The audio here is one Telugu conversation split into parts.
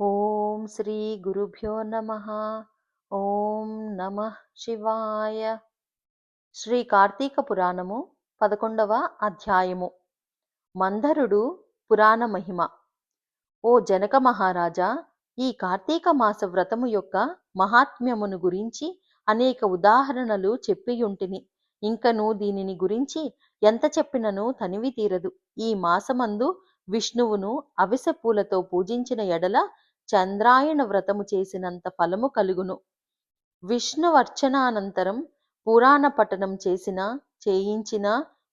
ఓం శ్రీ గురుభ్యో నమ. ఓం నమ శివాయ. శ్రీ కార్తీక పురాణము పదకొండవ అధ్యాయము. మందరుడు పురాణ మహిమ. ఓ జనక మహారాజా ఈ కార్తీక మాస వ్రతము యొక్క మహాత్మ్యమును గురించి అనేక ఉదాహరణలు చెప్పియుంటిని. ఇంకను దీనిని గురించి ఎంత చెప్పినను తనివి తీరదు. ఈ మాసమందు విష్ణువును అవిసె పూలతో పూజించిన ఎడల చంద్రాయణ వ్రతము చేసినంత ఫలము కలుగును. విష్ణువర్చనానంతరం పురాణ పఠనం చేసిన చేయించిన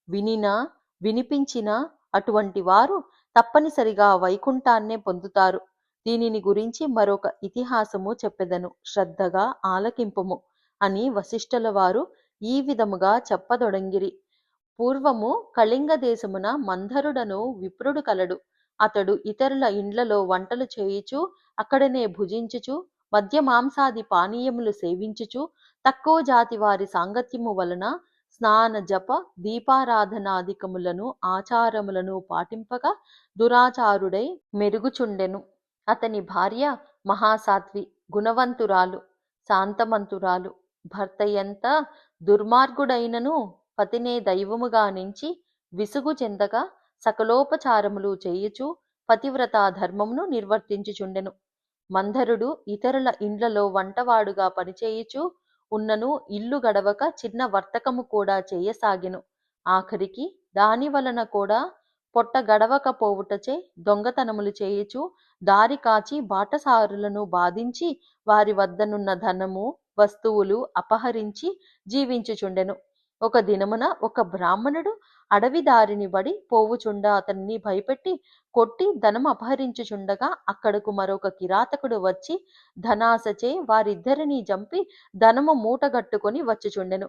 వినిన వినిపించిన అటువంటి వారు తప్పనిసరిగా వైకుంఠాన్నే పొందుతారు. దీనిని గురించి మరొక ఇతిహాసము చెప్పెదను. శ్రద్ధగా ఆలకింపుము అని వశిష్ఠుల వారు ఈ విధముగా చెప్పదొడంగిరి. పూర్వము కళింగ దేశమున మంధరుడను విప్రుడు కలడు. అతడు ఇతరుల ఇండ్లలో వంటలు చేయుచు అక్కడనే భుజించుచు మద్య మాంసాది పానీయములు సేవించుచు తక్కువ జాతి వారి సాంగత్యము వలన స్నాన జప దీపారాధనాదికములను ఆచారములను పాటింపగా దురాచారుడై మెరుగుచుండెను. అతని భార్య మహాసాత్వి గుణవంతురాలు శాంతమంతురాలు భర్త ఎంత దుర్మార్గుడైనను పతినే దైవముగా నించి విసుగు చెందగా సకలోపచారములు చేయుచు పతివ్రత ధర్మమును నిర్వర్తించుచుండెను. మంధరుడు ఇతరుల ఇండ్లలో వంటవాడుగా పనిచేయుచు ఉన్నను ఇల్లు గడవక చిన్న వర్తకము కూడా చేయసాగెను. ఆఖరికి దాని వలన కూడా పొట్ట గడవకపోవుటచే దొంగతనములు చేయుచు దారి కాచి బాటసారులను బాధించి వారి వద్దనున్న ధనము వస్తువులు అపహరించి జీవించుచుండెను. ఒక దినమున ఒక బ్రాహ్మణుడు అడవి దారిని బడి పోవుచుండ అతన్ని భయపెట్టి కొట్టి ధనం అపహరించుచుండగా అక్కడకు మరొక కిరాతకుడు వచ్చి ధనాశచే వారిద్దరిని చంపి ధనము మూటగట్టుకొని వచ్చుచుండెను.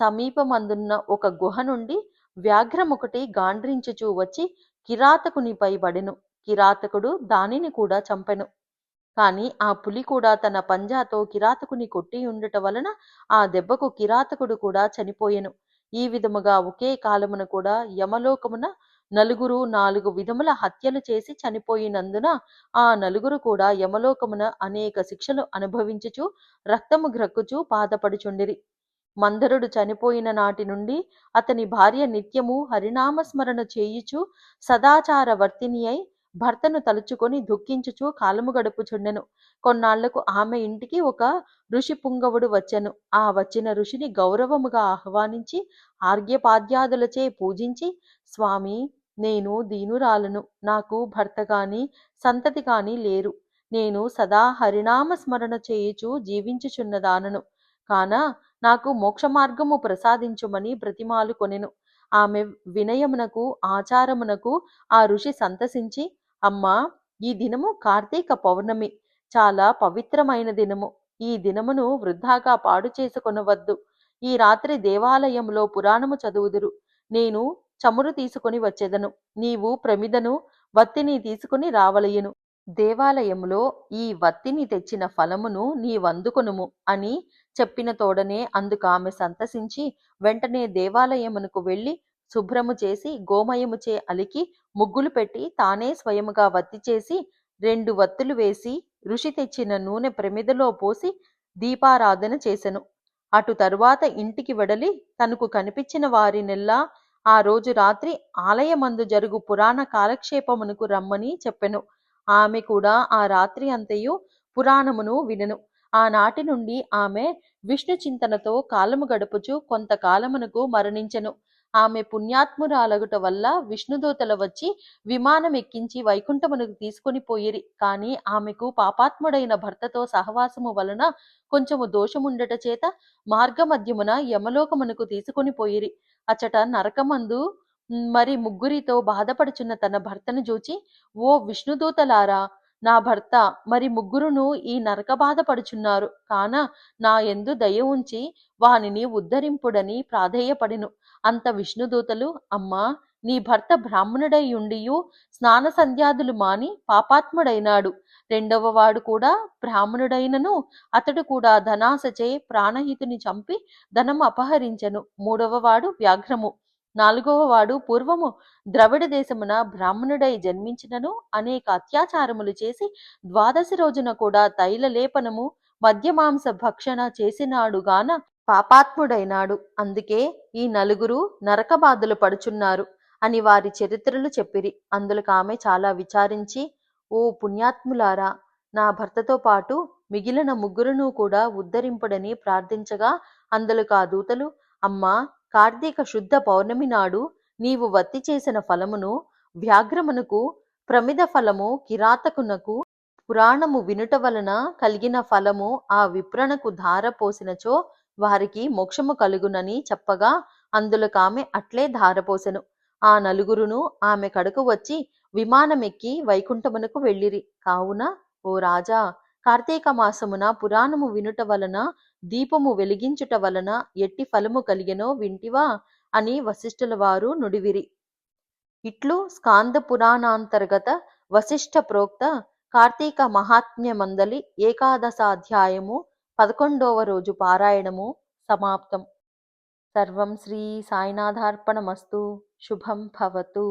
సమీపమందున్న ఒక గుహ నుండి వ్యాఘ్రమొకటి గాండ్రించుచూ వచ్చి కిరాతకునిపై పడెను కిరాతకుడు దానిని కూడా చంపెను. కాని ఆ పులి కూడా తన పంజాతో కిరాతకుని కొట్టి ఉండుట వలన ఆ దెబ్బకు కిరాతకుడు కూడా చనిపోయెను. ఈ విధముగా ఒకే కాలమున కూడా యమలోకమున నలుగురు నాలుగు విధముల హత్యలు చేసి చనిపోయినందున ఆ నలుగురు కూడా యమలోకమున అనేక శిక్షలు అనుభవించుచు రక్తము గ్రక్కుచు బాధపడుచుండిరి. మందరుడు చనిపోయిన నాటి నుండి అతని భార్య నిత్యము హరినామస్మరణ చేయుచు సదాచార వర్తిని అయి భర్తను తలుచుకొని దుఃఖించుచు కాలము గడుపుచుండెను. కొన్నాళ్ళకు ఆమె ఇంటికి ఒక ఋషి పుంగవుడు వచ్చెను. ఆ వచ్చిన ఋషిని గౌరవముగా ఆహ్వానించి ఆర్ఘ్యపాద్యాదులచే పూజించి స్వామి నేను దీనురాలను. నాకు భర్త గాని సంతతి కాని లేరు. నేను సదా హరినామ స్మరణ చేయుచు జీవించుచున్నదానను. కాన నాకు మోక్ష మార్గము ప్రసాదించుమని బ్రతిమాలు కొనెను. ఆమె వినయమునకు ఆచారమునకు ఆ ఋషి సంతసించి అమ్మా ఈ దినము కార్తీక పౌర్ణమి. చాలా పవిత్రమైన దినము. ఈ దినమును వృద్ధాగా పాడు చేసుకొనవద్దు. ఈ రాత్రి దేవాలయంలో పురాణము చదువుదురు. నేను చమురు తీసుకొని వచ్చెదను. నీవు ప్రమిదను వత్తిని తీసుకుని రావలయను దేవాలయంలో ఈ వత్తిని తెచ్చిన ఫలమును నీవందుకొనుము అని చెప్పిన తోడనే అందుకు ఆమె సంతసించి వెంటనే దేవాలయమునకు వెళ్ళి శుభ్రము చేసి గోమయముచే అలికి ముగ్గులు పెట్టి తానే స్వయముగా వత్తి చేసి రెండు వత్తులు వేసి ఋషి తెచ్చిన నూనె ప్రమిదలో పోసి దీపారాధన చేసెను. అటు తరువాత ఇంటికి వెడలి తనకు కనిపించిన వారినెల్లా ఆ రోజు రాత్రి ఆలయమందు జరుగు పురాణ కాలక్షేపమునకు రమ్మని చెప్పెను. ఆమె కూడా ఆ రాత్రి అంతయు పురాణమును వినెను. ఆనాటి నుండి ఆమె విష్ణు చింతనతో కాలము గడుపుచు కొంతకాలమునకు మరణించెను. ఆమె పుణ్యాత్మురాలగుట వల్ల విష్ణుదూతల వచ్చి విమానం ఎక్కించి వైకుంఠమునకు తీసుకొని పోయిరి. కాని ఆమెకు పాపాత్ముడైన భర్తతో సహవాసము వలన కొంచెము దోషముండట చేత మార్గమధ్యమున యమలోకమునకు తీసుకొని పోయిరి. అచట నరకమందు మరి ముగ్గురితో బాధపడుచున్న తన భర్తను చూచి ఓ విష్ణుదూతలారా నా భర్త మరి ముగ్గురును ఈ నరక బాధపడుచున్నారు. కాన నా ఎందు దయ ఉంచి వానిని ఉద్ధరింపుడని ప్రాధేయపడెను. అంత విష్ణుదూతలు అమ్మా నీ భర్త బ్రాహ్మణుడై ఉండియు స్నాన సంధ్యాదులు మాని పాపాత్ముడైనాడు. రెండవ వాడు కూడా బ్రాహ్మణుడైనను అతడు కూడా ధనాశచే ప్రాణహితుని చంపి ధనం అపహరించను. మూడవ వాడు వ్యాఘ్రము. నాలుగవ వాడు పూర్వము. ద్రవిడ దేశమున బ్రాహ్మణుడై జన్మించినను అనేక అత్యాచారములు చేసి ద్వాదశి రోజున కూడా తైలలేపనము మద్యమాంస భక్షణ చేసినాడు గాన పాపాత్ముడైనాడు. అందుకే ఈ నలుగురు నరక బాధలు పడుచున్నారు అని వారి చరిత్రలు చెప్పిరి. అందులో ఆమె చాలా విచారించి ఓ పుణ్యాత్ములారా నా భర్తతో పాటు మిగిలిన ముగ్గురును కూడా ఉద్ధరింపుడని ప్రార్థించగా అందులో ఆ దూతలు అమ్మా కార్తీక శుద్ధ పౌర్ణమి నాడు నీవు వత్తి చేసిన ఫలమును వ్యాఘ్రమునకు ప్రమిద ఫలము కిరాతకునకు పురాణము వినుట వలన కలిగిన ఫలము ఆ విప్రణకు ధార పోసినచో వారికి మోక్షము కలుగునని చెప్పగా అందులో ఆమె అట్లే ధారపోసెను. ఆ నలుగురును ఆమె కడకు వచ్చి విమానమెక్కి వైకుంఠమునకు వెళ్ళిరి. కావున ఓ రాజా కార్తీక మాసమున పురాణము వినుట వలన దీపము వెలిగించుట వలన ఎట్టి ఫలము కలిగెనో వింటివా అని వశిష్ఠుల వారు నుడివిరి. ఇట్లు స్కాంద పురాణాంతర్గత వశిష్ఠ ప్రోక్త కార్తీక మహాత్మ్యమందలి ఏకాదశాధ్యాయము పదకొండవ రోజు పారాయణము సమాప్తం. సర్వం శ్రీ సాయినాథార్పణమస్తు. శుభం భవతు.